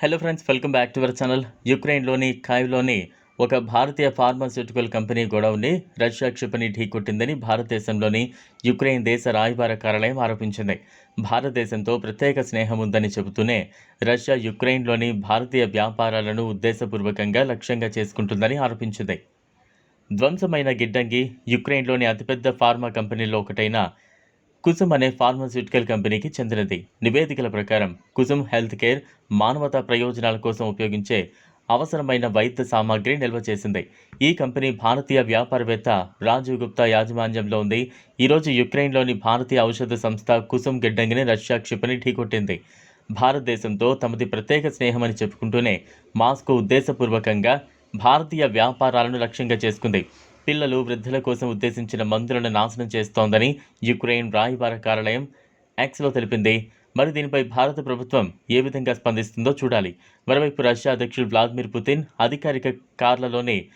Hello friends welcome back to our channel యుక్రెయిన్లోని ఖాయ్లోని ఒక భారతీయ ఫార్మాస్యూటికల్ కంపెనీ గొడవని రష్యా క్షిపణి ఢీకొట్టిందని భారతదేశంలోని యుక్రెయిన్ దేశ రాయబార కార్యాలయం ఆరోపించింది. భారతదేశంతో ప్రత్యేక స్నేహం ఉందని చెబుతూనే రష్యా యుక్రెయిన్లోని భారతీయ వ్యాపారాలను ఉద్దేశపూర్వకంగా లక్ష్యంగా చేసుకుంటుందని ఆరోపించింది. ధ్వంసమైన గిడ్డంగి యుక్రెయిన్లోని అతిపెద్ద ఫార్మా కంపెనీలో ఒకటైన కుసుమ్ అనే ఫార్మాస్యూటికల్ కంపెనీకి చెందినది. నివేదికల ప్రకారం కుసుమ్ హెల్త్ కేర్ మానవతా ప్రయోజనాల కోసం ఉపయోగించే అవసరమైన వైద్య సామాగ్రి నిల్వ చేసింది. ఈ కంపెనీ భారతీయ వ్యాపారవేత్త రాజీవ్ గుప్తా యాజమాన్యంలో ఉంది. ఈరోజు యుక్రెయిన్లోని భారతీయ ఔషధ సంస్థ కుసుమ్ గిడ్డంగిని రష్యా క్షిపణి ఢీకొట్టింది. భారతదేశంతో తమది ప్రత్యేక స్నేహమని చెప్పుకుంటూనే మాస్కో ఉద్దేశపూర్వకంగా భారతీయ వ్యాపారాలను లక్ష్యంగా చేసుకుంది. పిల్లలు వృద్ధుల కోసం ఉద్దేశించిన మందులను నాశనం చేస్తోందని యుక్రెయిన్ రాయబార కార్యాలయం యాక్స్లో తెలిపింది. మరి దీనిపై భారత ప్రభుత్వం ఏ విధంగా స్పందిస్తుందో చూడాలి. మరోవైపు రష్యా అధ్యక్షుడు వ్లాదిమిర్ పుతిన్ అధికారిక కార్లలోనే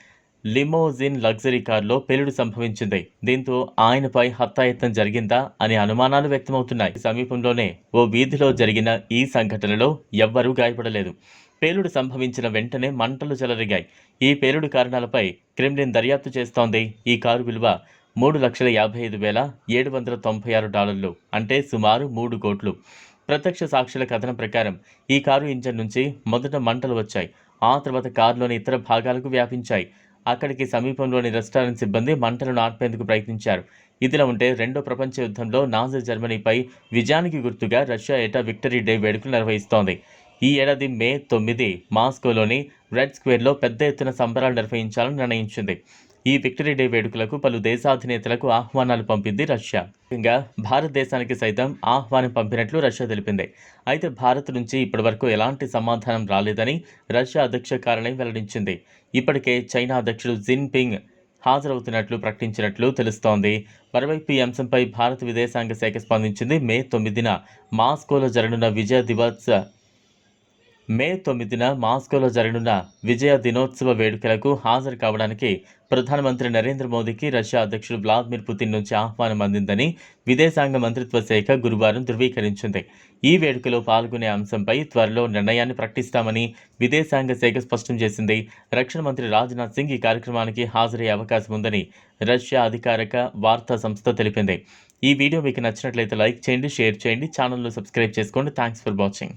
లిమోజిన్ లగ్జరీ కారులో పేలుడు సంభవించింది. దీంతో ఆయనపై హత్యాయత్నం జరిగిందా అనే అనుమానాలు వ్యక్తమవుతున్నాయి. సమీపంలోనే ఓ వీధిలో జరిగిన ఈ సంఘటనలో ఎవ్వరూ గాయపడలేదు. పేలుడు సంభవించిన వెంటనే మంటలు చెలరిగాయి. ఈ పేలుడు కారణాలపై క్రెమ్లిన్ దర్యాప్తు చేస్తోంది. ఈ కారు విలువ మూడు లక్షల యాభై ఐదు వేల ఏడు వందల తొంభై ఆరు డాలర్లు అంటే సుమారు మూడు కోట్లు. ప్రత్యక్ష సాక్షుల కథనం ప్రకారం ఈ కారు ఇంజన్ నుంచి మొదట మంటలు వచ్చాయి. ఆ తర్వాత కారులోని ఇతర భాగాలకు వ్యాపించాయి. అక్కడికి సమీపంలోని రెస్టారెంట్ సిబ్బంది మంటలను ఆర్పేందుకు ప్రయత్నించారు. ఇదిలా ఉంటే రెండో ప్రపంచ యుద్ధంలో నాజీ జర్మనీపై విజయానికి గుర్తుగా రష్యా ఏటా విక్టరీ డే వేడుకలు నిర్వహిస్తోంది. ఈ ఏడాది మే తొమ్మిది మాస్కోలోని రెడ్ స్క్వేర్లో పెద్ద ఎత్తున సంబరాలు నిర్వహించాలని నిర్ణయించింది. ఈ విక్టరీ డే వేడుకలకు పలు దేశాధినేతలకు ఆహ్వానాలు పంపింది రష్యా. ముఖ్యంగా భారతదేశానికి సైతం ఆహ్వానం పంపినట్లు రష్యా తెలిపింది. అయితే భారత్ నుంచి ఇప్పటివరకు ఎలాంటి సమాధానం రాలేదని రష్యా అధ్యక్ష కార్యాలయం వెల్లడించింది. ఇప్పటికే చైనా అధ్యక్షుడు జిన్పింగ్ హాజరవుతున్నట్లు ప్రకటించినట్లు తెలుస్తోంది. మరోవైపు ఈ అంశంపై భారత విదేశాంగ శాఖ స్పందించింది. మే తొమ్మిదిన మాస్కోలో జరగనున్న విజయ దివస్ మే తొమ్మిదిన మాస్కోలో జరగనున్న విజయ దినోత్సవ వేడుకలకు హాజరు కావడానికి ప్రధానమంత్రి నరేంద్ర మోదీకి రష్యా అధ్యక్షుడు వ్లాదిమిర్ పుతిన్ నుంచి ఆహ్వానం అందిందని విదేశాంగ మంత్రిత్వ శాఖ గురువారం ధృవీకరించింది. ఈ వేడుకలో పాల్గొనే అంశంపై త్వరలో నిర్ణయాన్ని ప్రకటిస్తామని విదేశాంగ శాఖ స్పష్టం చేసింది. రక్షణ మంత్రి రాజ్నాథ్ సింగ్ ఈ కార్యక్రమానికి హాజరయ్యే అవకాశం ఉందని రష్యా అధికారిక వార్తా సంస్థ తెలిపింది. ఈ వీడియో మీకు నచ్చినట్లయితే లైక్ చేయండి షేర్ చేయండి ఛానల్లో సబ్స్క్రైబ్ చేసుకోండి. Thanks for watching.